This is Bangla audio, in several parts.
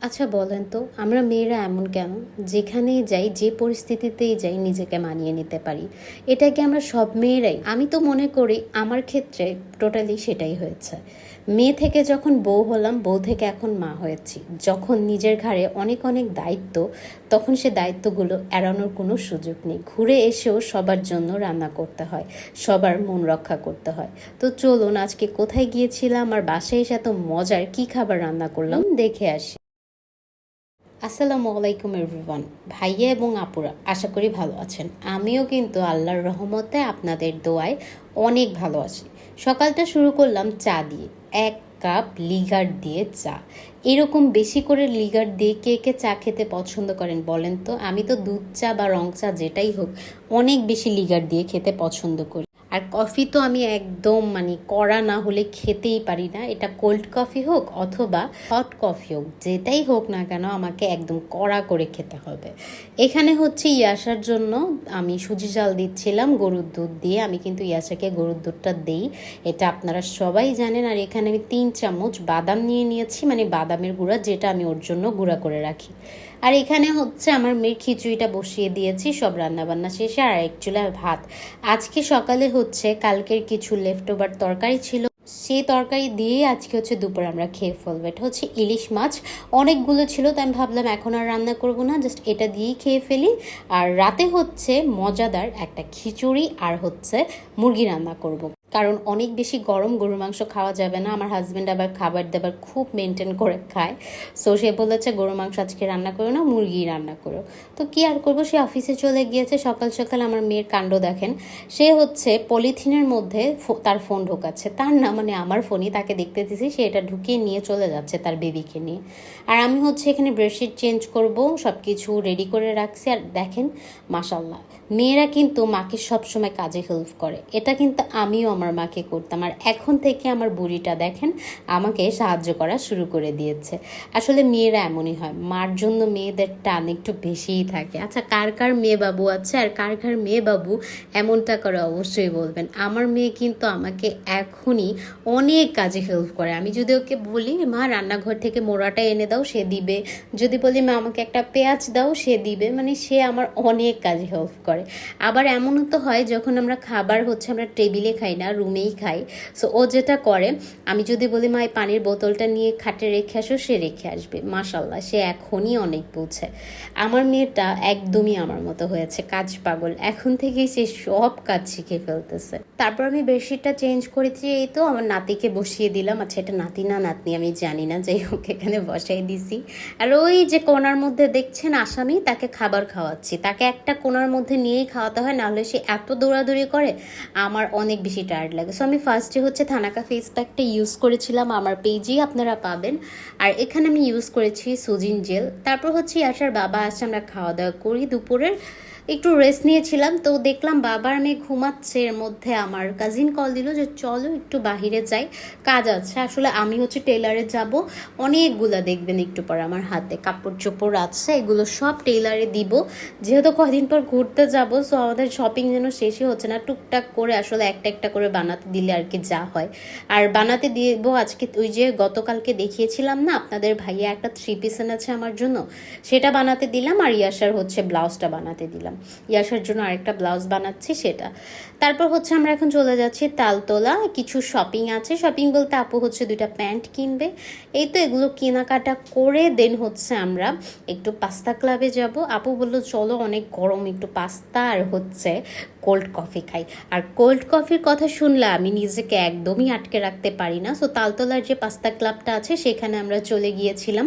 আচ্ছা বলেন তো, আমরা মেয়েরা এমন কেন? যেখানেই যাই, যে পরিস্থিতিতেই যাই, নিজেকে মানিয়ে নিতে পারি। এটা কি আমরা সব মেয়েরাই? আমি তো মনে করি, আমার ক্ষেত্রে টোটালি সেটাই হয়েছে। মেয়ে থেকে যখন বউ হলাম, বউ থেকে এখন মা হয়েছি। যখন নিজের ঘাড়ে অনেক অনেক দায়িত্ব, তখন সে দায়িত্বগুলো এড়ানোর কোনো সুযোগ নেই। ঘুরে এসেও সবার জন্য রান্না করতে হয়, সবার মন রক্ষা করতে হয়। তো চলুন, আজকে কোথায় গিয়েছিলাম আর বাসায় এসে এত মজার কি খাবার রান্না করলাম, দেখে আসি। আসসালামু আলাইকুম এভরিওয়ান, ভাইয়া এবং আপুরা, আশা করি ভালো আছেন। আমিও কিন্তু আল্লাহর রহমতে আপনাদের দোয়ায় অনেক ভালো আছি। সকালটা শুরু করলাম চা দিয়ে, এক কাপ লিগার দিয়ে চা। এরকম বেশি করে লিগার দিয়ে কে কে চা খেতে পছন্দ করেন বলেন তো? আমি তো দুধ চা বা রং চা যেটাই হোক, অনেক বেশি লিগার দিয়ে খেতে পছন্দ করি। আর কফি তো আমি একদম মানে কড়া না হলে খেতেই পারি না। এটা কোল্ড কফি হোক অথবা হট কফি হোক, যেটাই হোক না কেন আমাকে একদম কড়া করে খেতে হবে। এখানে হচ্ছে ইয়াসার জন্য আমি সুজি জাল দিচ্ছিলাম, গরুর দুধ দিয়ে। আমি কিন্তু ইয়াসাকে গরুর দুধটা দিই, এটা আপনারা সবাই জানেন। আর এখানে আমি তিন চামচ বাদাম নিয়ে নিয়েছি মানে বাদামের গুঁড়া যেটা আমি ওর জন্য গুঁড়া করে রাখি। আর এখানে হচ্ছে আমার মেয়ের খিচুড়িটা বসিয়ে দিয়েছি, সব রান্নাবান্না শেষে আর এক চুলা ভাত। আজকে সকালে হচ্ছে কালকের কিছু লেফট ওভার তরকারি ছিল, সেই তরকারি দিয়েই আজকে হচ্ছে দুপুর আমরা খেয়ে ফেলব। এটা হচ্ছে ইলিশ মাছ, অনেকগুলো ছিল তো আমি ভাবলাম এখন আর রান্না করব না জাস্ট এটা দিয়েই খেয়ে ফেলি। আর রাতে হচ্ছে মজাদার একটা খিচুড়ি আর হচ্ছে মুরগি রান্না করব। কারণ অনেক বেশি গরম গরুর মাংস খাওয়া যাবে না। আমার হাজব্যান্ড আবার খাবার দাবার খুব মেনটেন করে খায়। সো সে বলেছে গরুর মাংস আজকে রান্না করো না মুরগি রান্না করো। তো কি আর করব? সে অফিসে চলে গিয়েছে। সকাল সকাল আমার মেয়ের কাণ্ড দেখেন। সে হচ্ছে পলিথিনের মধ্যে তার ফোন ঢোকাচ্ছে। তার না মানে আমার ফোনই তাকে দেখতে দিছি। সে এটা ঢুকিয়ে নিয়ে চলে যাচ্ছে তার বেবিকে নিয়ে। আর আমি হচ্ছে এখানে বেডশিট চেঞ্জ করব সব কিছু রেডি করে রাখছি। আর দেখেন মাসাল্লাহ মেয়েরা কিন্তু মাকে সবসময় কাজে হেল্প করে। এটা কিন্তু আমিও আমার মাকে করতাম। আর এখন থেকে আমার বুড়িটা দেখেন, আমাকে সাহায্য করা শুরু করে দিয়েছে। আসলে মেয়েরা এমনই হয়। মার জন্য মেয়েদের টান একটু বেশিই থাকে। আচ্ছা কার কার মেয়ে বাবু আছে? আর কার কার মেয়ে বাবু এমনটা করে অবশ্যই বলবেন। আমার মেয়ে কিন্তু আমাকে এখনই অনেক কাজে হেল্প করে। আমি যদি ওকে বলি, মা, রান্নাঘর থেকে মোড়াটা এনে দাও, সে দিবে। যদি বলি, মা, আমাকে একটা পেঁয়াজ দাও, সে দিবে। মানে সে আমার অনেক কাজে হেল্প করে। আবার এমনও তো হয়, যখন আমরা খাবার হচ্ছে আমরা টেবিলে খাই না, রুমেই খাই। সো ও যেটা করে, আমি যদি বলি, মা, এই পানির বোতলটা নিয়ে খাটে রেখে আসো, সে রেখে আসবে। মাশাল্লাহ সে এখনই অনেক বুঝে। আমার মেয়েটা একদমই আমার মতো হয়েছে, কাজ পাগল। এখন থেকেই সে সব কাজ শিখে ফেলতেছে। তারপর আমি বেডশিটটা চেঞ্জ করেছি, এই তো আমার নাতিকে বসিয়ে দিলাম। আচ্ছা এটা নাতি না নাতনি, আমি জানি না, যাই হোক, এখানে বসাই দিছি। আর ওই যে কোনার মধ্যে দেখছেন, আসামি, তাকে খাবার খাওয়াচ্ছি। তাকে একটা কোনার মধ্যে নিয়েই খাওয়াতে হয়, নাহলে সে এত দৌড়াদৌড়ি করে, আমার অনেক বেশি টায়ার্ড লাগে। সো আমি ফার্স্টে হচ্ছে থানাকা ফেস প্যাকটা ইউজ করেছিলাম আমার পেজেই আপনারা পাবেন। আর এখানে আমি ইউজ করেছি সুজিন জেল তারপর হচ্ছে আসার বাবা আসছে আমরা খাওয়া দাওয়া করি দুপুরের। একটু রেস্ট নিয়েছিলাম, তো দেখলাম বাবার মেয়ে ঘুমাচ্ছে, এর মধ্যে আমার কাজিন কল দিল যে, চলো একটু বাহিরে যাই, কাজ আছে। আসলে আমি হচ্ছে টেলারে যাব, অনেকগুলা দেখবেন একটু পর আমার হাতে কাপড় চোপড় আছে, এগুলো সব টেলারে দিব। যেহেতু কদিন পর ঘুরতে যাব সো আমাদের শপিং যেন শেষই হচ্ছে না, টুকটাক করে আসলে একটা একটা করে বানাতে দিলে আর কি যা হয়। আর বানাতে দিব আজকে ওই যে গতকালকে দেখিয়েছিলাম না, আপনাদের ভাইয়া একটা থ্রি পিস এনেছে আমার জন্য, সেটা বানাতে দিলাম আর ইয়াসার হচ্ছে ব্লাউজটা বানাতে দিলাম। ইয়াসার জন্য আরেকটা ব্লাউজ বানাচ্ছি সেটা। তারপর হচ্ছে আমরা এখন চলে যাচ্ছি তালতলা, কিছু শপিং আছে। শপিং বলতে আপু হচ্ছে দুইটা প্যান্ট কিনবে। এই তো এগুলো কেনাকাটা করে দেন হচ্ছে আমরা একটু পাস্তা ক্লাবে যাব। আপু বলল, চলো, অনেক গরম, একটু পাস্তা আর হচ্ছে কোল্ড কফি খাই। আর কোল্ড কফির কথা শুনলে আমি নিজেকে একদমই আটকে রাখতে পারি না। সো তালতলার যে পাস্তা ক্লাবটা আছে, সেখানে আমরা চলে গিয়েছিলাম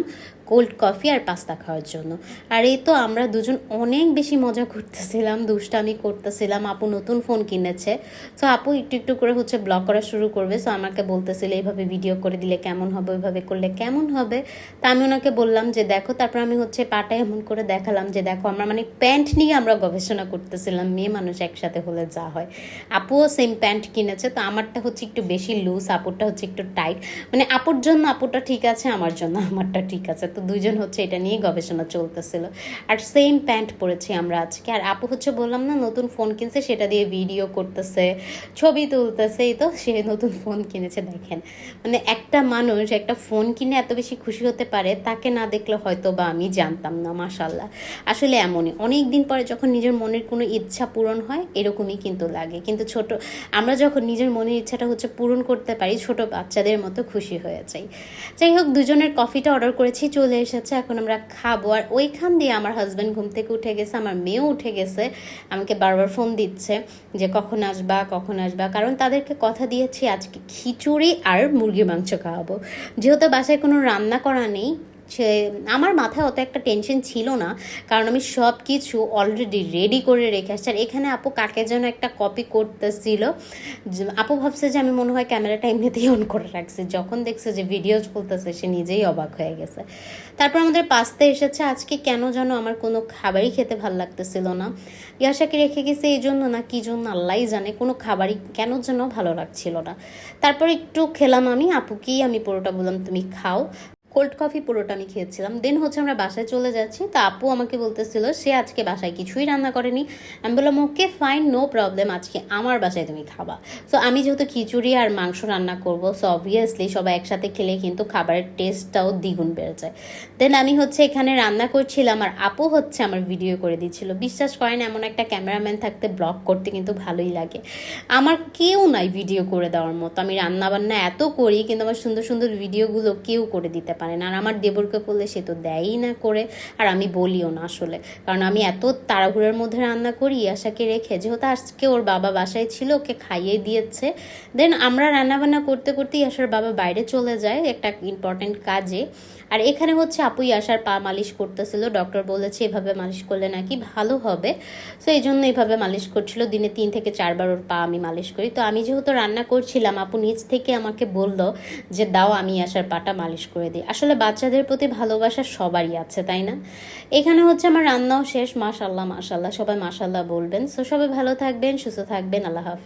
কোল্ড কফি আর পাস্তা খাওয়ার জন্য। আর এই তো আমরা দুজন অনেক বেশি মজা করতেছিলাম, দুষ্টামি করতেছিলাম। আপু নতুন ফোন কিনেছে। সো আপু একটু একটু করে হচ্ছে ব্লগ করা শুরু করবে। সো আমাকে বলতেছিল, এইভাবে ভিডিও করে দিলে কেমন হবে? ওইভাবে করলে কেমন হবে? তা আমি ওনাকে বললাম যে, দেখো, তারপর আমি হচ্ছে পাটা এমন করে দেখালাম যে, দেখো, আমরা মানে প্যান্ট নিয়ে আমরা গবেষণা করতেছিলাম, মেয়ে মানুষ একসাথে হলে যা হয়। আপুও সেম প্যান্ট কিনেছে। তো আমারটা হচ্ছে একটু বেশি লুজ আপুরটা হচ্ছে একটু টাইট মানে আপুর জন্য, আপুরটা ঠিক আছে, আমার জন্য আমারটা ঠিক আছে। তো দুইজন হচ্ছে এটা নিয়ে গবেষণা চলতেছিল। আর সেম প্যান্ট পরেছি আমরা আজকে। আর আপু হচ্ছে বললাম না, নতুন ফোন কিনছে, সেটা দিয়ে ভিডিও করতেছে, ছবি তুলতেছে তো সে নতুন ফোন কিনেছে, দেখেন। মানে একটা মানুষ একটা ফোন কিনে এত বেশি খুশি হতে পারে, তাকে না দেখলে হয়তো বা আমি জানতাম না মাশাল্লাহ আসলে এমনই অনেক দিন পরে যখন নিজের মনের কোনো ইচ্ছা পূরণ হয়, এরকমই কিন্তু লাগে। কিন্তু ছোট, আমরা যখন নিজের মনের ইচ্ছাটা হচ্ছে পূরণ করতে পারি, ছোট বাচ্চাদের মতো খুশি হয়ে যাই। যাই হোক, দুজনের কফিটা অর্ডার করেছি চলে এসেছে, এখন আমরা খাব। আর ওইখান দিয়ে আমার হাজব্যান্ড ঘুম থেকে উঠে গেছে, আমার মেয়েও উঠে গেছে, আমাকে বারবার ফোন দিচ্ছে যে কখন আসবা কখন আসবা। কারণ তাদেরকে কথা দিয়েছি, আজকে খিচুড়ি আর মুরগির মাংস খাওয়াবো। যেহেতু বাসায় কোনো রান্না করা নেই সে আমার মাথায় অত একটা টেনশন ছিল না, কারণ আমি সব কিছু অলরেডি রেডি করে রেখে আসছি। আর এখানে আপু কাকে যেন একটা কপি করতেছিল আপু ভাবছে যে আমি মনে হয় ক্যামেরাটা এমনিতেই অন করে রাখছি। যখন দেখছে যে ভিডিও চলতেছে, সে নিজেই অবাক হয়ে গেছে। তারপর আমাদের পাস্তা এসেছে, আজকে কেন যেন আমার কোনো খাবারই খেতে ভালো লাগতেছিল না। ইয়াশাকে রেখে গেছে, এই জন্য না কি জন্য আল্লাহই জানে, কোনো খাবারই কেন যেন ভালো লাগছিল না। তারপর একটু খেলাম আমি, আপুকেই আমি পুরোটা বললাম, তুমি খাও। কোল্ড কফি পুরোটা আমি খেয়েছিলাম। দেন হচ্ছে আমরা বাসায় চলে যাচ্ছি। তা আপু আমাকে বলতেছিল, সে আজকে বাসায় কিছুই রান্না করেনি। আমি বললাম, ওকে ফাইন নো প্রবলেম আজকে আমার বাসায় তুমি খাবা। সো আমি যেহেতু খিচুড়ি আর মাংস রান্না করব সো অবভিয়াসলি সবাই একসাথে খেলে কিন্তু খাবারের টেস্টটাও দ্বিগুণ বেড়ে যায়। দেন আমি হচ্ছে এখানে রান্না করছিলাম আর আপু হচ্ছে আমার ভিডিও করে দিচ্ছিল। বিশ্বাস করেন, এমন একটা ক্যামেরাম্যান থাকতে ব্লগ করতে কিন্তু ভালোই লাগে। আমার কেউ নাই ভিডিও করে দেওয়ার মতো। আমি রান্না বান্না এত করি, কিন্তু আমার সুন্দর সুন্দর ভিডিওগুলো কেউ করে দিতে পারে না। আর আমার দেবরকে বললে সে তো দেয়ই না করে। আর আমি বলিও না আসলে। কারণ আমি এত তাড়াহুড়োর মধ্যে রান্না করি আশাকে রেখে, যেহেতু আজকে ওর বাবা বাসায় ছিল, ওকে খাইয়ে দিয়েছে। দেন আমরা রান্না বান্না করতে করতেই আসার বাবা বাইরে চলে যায় একটা ইম্পর্টেন্ট কাজে। আর এখানে হচ্ছে আপুই আসার পা মালিশ করতেছিল। ডক্টর বলেছে, এভাবে মালিশ করলে নাকি ভালো হবে। সো এই জন্য এইভাবে মালিশ করছিল। দিনে তিন থেকে চারবার ওর পা আমি মালিশ করি। তো আমি যেহেতু রান্না করছিলাম, আপু নিজ থেকে আমাকে বলল যে, দাও, আমি আসার পাটা মালিশ করে দিই। আসলে বাচ্চাদের প্রতি ভালোবাসা সবারই আছে, তাই না? এখানে হচ্ছে আমার রান্নাও শেষ মাশাল্লাহ মাশাল্লাহ সবাই মাশাল্লাহ বলবেন। সো সবাই ভালো থাকবেন, সুস্থ থাকবেন, আল্লাহ হাফেজ।